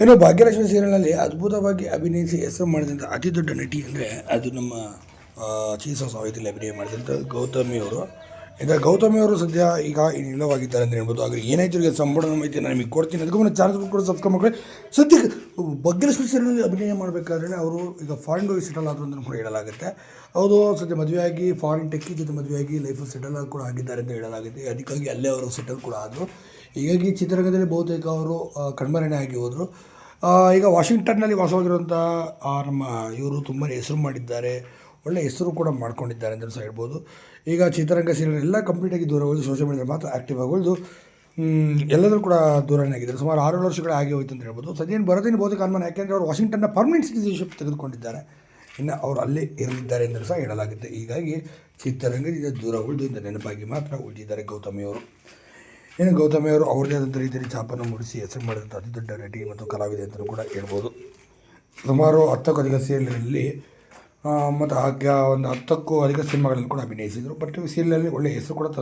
ಏನು ಭಾಗ್ಯಲಕ್ಷ್ಮಿ ಸೀರಿಯಲ್ನಲ್ಲಿ ಅದ್ಭುತವಾಗಿ ಅಭಿನಯಿಸಿ ಹೆಸರು ಮಾಡಿದಂಥ ಅತಿ ದೊಡ್ಡ ನಟಿ ಅಂದರೆ ಅದು ನಮ್ಮ ಚೀಸೋ ಸಾಹಿತ್ಯದಲ್ಲಿ ಅಭಿನಯ ಮಾಡಿದಂಥ ಗೌತಮಿ ಅವರು. ಈಗ ಗೌತಮಿ ಅವರು ಸದ್ಯ ಈಗ ನಿಲ್ಲವಾಗಿದ್ದಾರೆ ಅಂತ ಹೇಳ್ಬೋದು. ಆದರೆ ಏನಾಯ್ತು ಈಗ ಸಂಪೂರ್ಣ ಮಾಹಿತಿ ನಿಮಗೆ ಕೊಡ್ತೀನಿ. ಅದಕ್ಕೂ ಮುಂದೆ ಚಾನಲ್ ಕೂಡ ಸಬ್ಸ್ಕ್ರೈಬ್ ಮಾಡಿ ಸದ್ಯಕ್ಕೆ ಬಗ್ಗೆ ಸೀರಿಯಲ್ನಲ್ಲಿ ಅಭಿನಯ ಮಾಡಬೇಕಾದ್ರೆ ಅವರು ಈಗ ಫಾರಿನ್ ಹೋಗಿ ಸೆಟಲ್ ಆದರು ಅಂತ ಕೂಡ ಹೇಳಲಾಗುತ್ತೆ. ಅವರು ಸದ್ಯ ಮದುವೆಯಾಗಿ ಫಾರಿನ್ ಟೆಕ್ಕಿ ಜೊತೆ ಮದುವೆಯಾಗಿ ಲೈಫಲ್ಲಿ ಸೆಟಲ್ ಕೂಡ ಆಗಿದ್ದಾರೆ ಅಂತ ಹೇಳಲಾಗುತ್ತೆ. ಅದಕ್ಕಾಗಿ ಅಲ್ಲೇ ಅವರು ಸೆಟಲ್ ಕೂಡ ಆದರು. ಹೀಗಾಗಿ ಚಿತ್ರರಂಗದಲ್ಲಿ ಬಹುತೇಕ ಅವರು ಕಣ್ಮರಣೆ ಆಗಿ ಹೋದರು. ಈಗ ವಾಷಿಂಗ್ಟನ್ನಲ್ಲಿ ವಾಸವಾಗಿರುವಂಥ ನಮ್ಮ ಇವರು ತುಂಬಾ ಹೆಸರು ಮಾಡಿದ್ದಾರೆ. ಒಳ್ಳೆ ಹೆಸರು ಕೂಡ ಮಾಡ್ಕೊಂಡಿದ್ದಾರೆ ಅಂತ ಸಹ ಹೇಳ್ಬೋದು. ಈಗ ಚಿತ್ರರಂಗ ಸೀರಿಯಲ್ ಎಲ್ಲ ಕಂಪ್ಲೀಟಾಗಿ ದೂರ ಹೋಗಿ ಸೋಷಿಯಲ್ ಮೀಡಿಯಾ ಮಾತ್ರ ಆ್ಯಕ್ಟಿವ್ ಆಗೋದು ಎಲ್ಲದರೂ ಕೂಡ ದೂರನೇ ಆಗಿದ್ದಾರೆ. ಸುಮಾರು ಆರು ವರ್ಷಗಳು ಆಗಿ ಹೋಯ್ತು ಅಂತ ಹೇಳ್ಬೋದು. ಸದ್ಯನ್ ಬರೋದೇನು ಬೋಧಕ ಅನುಮಾನ, ಯಾಕೆಂದರೆ ಅವರು ವಾಷಿಂಗ್ಟನ್ನ ಪರ್ಮನೆಂಟ್ ಸಿಟಿಸನ್ಶಿಪ್ ತೆಗೆದುಕೊಂಡಿದ್ದಾರೆ. ಇನ್ನು ಅವರು ಅಲ್ಲೇ ಇರಲಿದ್ದಾರೆ ಅಂತ ಸಹ ಹೇಳಲಾಗುತ್ತೆ. ಹೀಗಾಗಿ ಚಿತ್ರರಂಗದಿಂದ ದೂರ ಉಳಿದು ಇಂದ ನೆನಪಾಗಿ ಮಾತ್ರ ಉಳಿದಿದ್ದಾರೆ ಗೌತಮಿಯವರು ಇನ್ನು ಗೌತಮಿಯವರು ಅವ್ರದೇ ಆದಂಥ ರೀತಿಯಲ್ಲಿ ಛಾಪನ್ನು ಮೂಡಿಸಿ ಹೆಸರು ಮಾಡಿದಂಥ ಅತಿ ದೊಡ್ಡ ನಟಿ ಮತ್ತು ಕಲಾವಿದೆ ಅಂತಲೂ ಕೂಡ ಹೇಳ್ಬೋದು. ಸುಮಾರು ಹತ್ತಕ್ಕೂ ಅಧಿಕ ಸೀರಿಯಲ್ಗಳಲ್ಲಿ ಮತ್ತು ಒಂದು ಹತ್ತಕ್ಕೂ ಅಧಿಕ ಸಿನಿಮಾಗಳಲ್ಲಿ ಕೂಡ ಅಭಿನಯಿಸಿದರು. ಬಟ್ ಸೀರಿಯಲಲ್ಲಿ ಒಳ್ಳೆಯ ಹೆಸರು ಕೂಡ ತಂದು